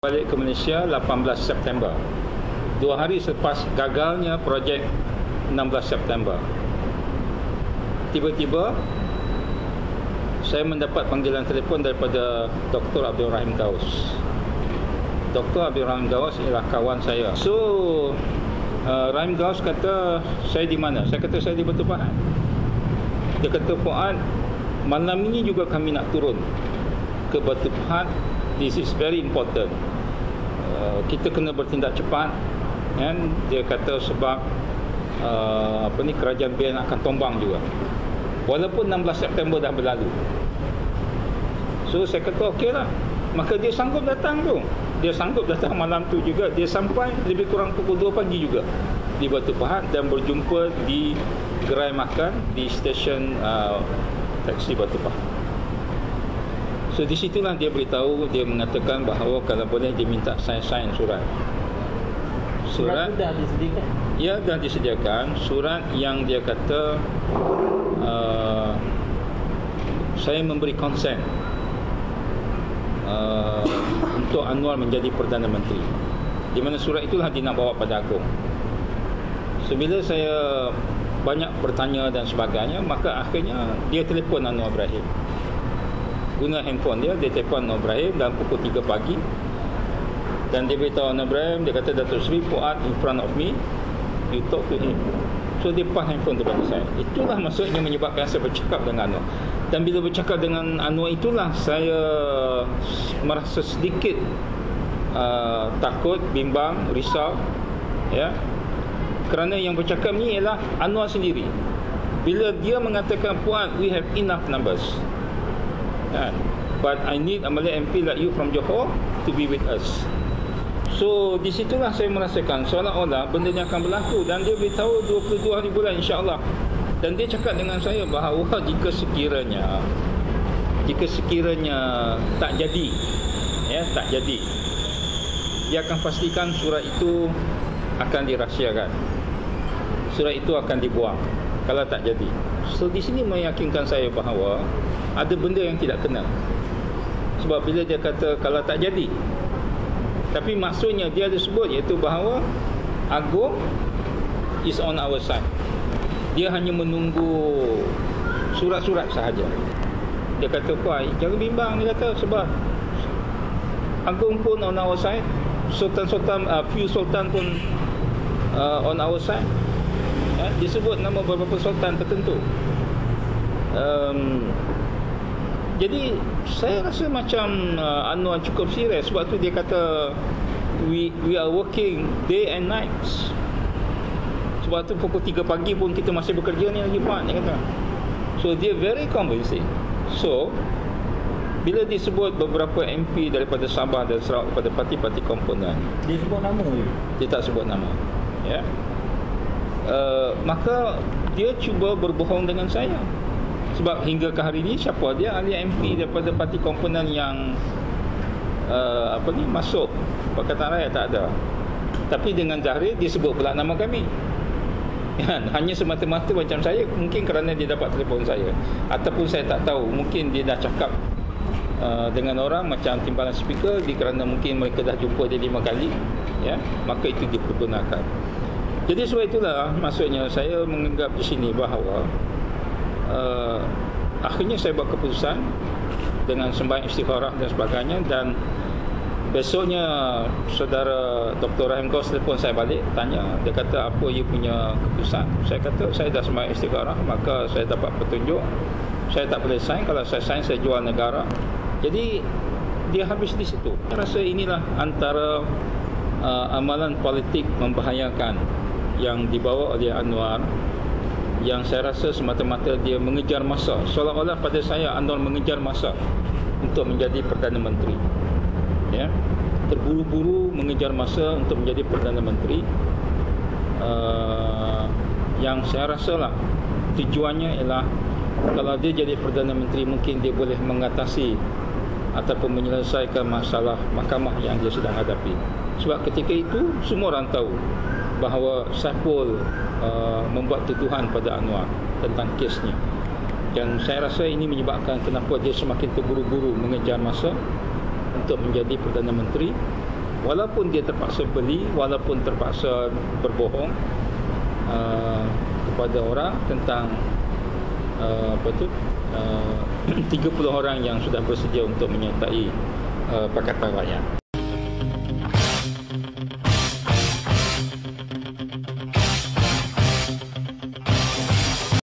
balik ke Malaysia 18 September. Dua hari selepas gagalnya projek 16 September. Tiba-tiba saya mendapat panggilan telefon daripada Dr. Abdul Rahim Gaus. Dr. Abdul Rahim Gaus ialah kawan saya. So, uh, Rahim Gaus kata, saya di mana? Saya kata, saya di Batu Pahat. Dia kata, Puan, malam ini juga kami nak turun ke Batu Pahat this is very important. Uh, kita kena bertindak cepat kan dia kata sebab uh, apa ni kerajaan BN akan tombang juga. Walaupun 16 September dah berlalu. So saya kata okeylah. Maka dia sanggup datang tu. Dia sanggup datang malam tu juga. Dia sampai lebih kurang pukul 2 pagi juga di Batu Pahat dan berjumpa di gerai makan di stesen uh, taksi Batu Pahat. So di situlah dia beritahu dia mengatakan bahawa kalau boleh dia minta sign-sign surat. Surat, surat dah disediakan. Ya dah disediakan surat yang dia kata uh, saya memberi konsen uh, untuk Anwar menjadi Perdana Menteri. Di mana surat itulah dia nak bawa pada Agong. So bila saya banyak bertanya dan sebagainya, maka akhirnya dia telefon Anwar Ibrahim guna handphone dia dia telefon Anwar Ibrahim dalam pukul 3 pagi. Dan dia beritahu Anwar Ibrahim dia kata Datuk Seri Fuad in front of me you talk to him. So dia pas handphone bagi saya itulah maksudnya menyebabkan saya bercakap dengan Anwar. Dan bila bercakap dengan Anwar itulah saya merasa sedikit uh, takut bimbang risau ya. Kerana yang bercakap ni ialah Anwar sendiri. Bila dia mengatakan puan we have enough numbers kan? But I need a Malay MP like you from Johor to be with us. So di situlah saya merasakan seolah-olah benda ni akan berlaku dan dia beritahu 22 hari bulan insya-Allah. Dan dia cakap dengan saya bahawa jika sekiranya jika sekiranya tak jadi ya tak jadi dia akan pastikan surat itu akan dirahsiakan. Surat itu akan dibuang kalau tak jadi. So di sini meyakinkan saya bahawa ada benda yang tidak kena sebab bila dia kata kalau tak jadi. Tapi maksudnya dia ada sebut iaitu bahawa Agong is on our side. Dia hanya menunggu surat-surat sahaja. Dia kata puai jangan bimbang dia kata sebab Agong pun on our side Sultan-Sultan uh, few Sultan pun uh, on our side. Ya, disebut nama beberapa Sultan tertentu. Um, jadi saya rasa macam uh, Anwar cukup serius sebab tu dia kata we we are working day and nights. Sebab tu pukul 3 pagi pun kita masih bekerja ni lagi Pak dia kata. So dia very convincing. So bila disebut beberapa MP daripada Sabah dan Sarawak kepada parti-parti komponen dia sebut nama je dia tak sebut nama ya uh, maka dia cuba berbohong dengan saya sebab hingga ke hari ini siapa? Dia ahli MP daripada parti komponen yang uh, apa ni masuk. Pakatan Raya tak ada. Tapi dengan Zahri dia sebut pula nama kami. Kan? hanya semata-mata macam saya mungkin kerana dia dapat telefon saya. Ataupun saya tak tahu mungkin dia dah cakap uh, dengan orang macam timbalan speaker di kerana mungkin mereka dah jumpa dia lima kali ya maka itu dipergunakan. Jadi sebab itulah maksudnya saya menganggap di sini bahawa uh, akhirnya saya buat keputusan dengan sembahyang istikharah dan sebagainya dan besoknya saudara Dr. Rahim Kos telefon saya balik tanya dia kata apa you punya keputusan? Saya kata saya dah sembahyang istikharah maka saya dapat petunjuk. Saya tak boleh sign. Kalau saya sign saya jual negara. Jadi dia habis di situ. Saya rasa inilah antara uh, amalan politik membahayakan yang dibawa oleh Anwar yang saya rasa semata-mata dia mengejar masa. Seolah-olah pada saya Anwar mengejar masa untuk menjadi Perdana Menteri. Ya. Terburu-buru mengejar masa untuk menjadi Perdana Menteri. Uh, yang saya rasa lah tujuannya ialah kalau dia jadi Perdana Menteri mungkin dia boleh mengatasi ataupun menyelesaikan masalah mahkamah yang dia sedang hadapi. Sebab ketika itu semua orang tahu bahawa Saiful uh, membuat tuduhan pada Anwar tentang kesnya. Dan saya rasa ini menyebabkan kenapa dia semakin terburu-buru mengejar masa untuk menjadi Perdana Menteri. Walaupun dia terpaksa beli walaupun terpaksa berbohong uh, kepada orang tentang uh, apa tu uh, 30 orang yang sudah bersedia untuk menyertai uh, Pakatan Rakyat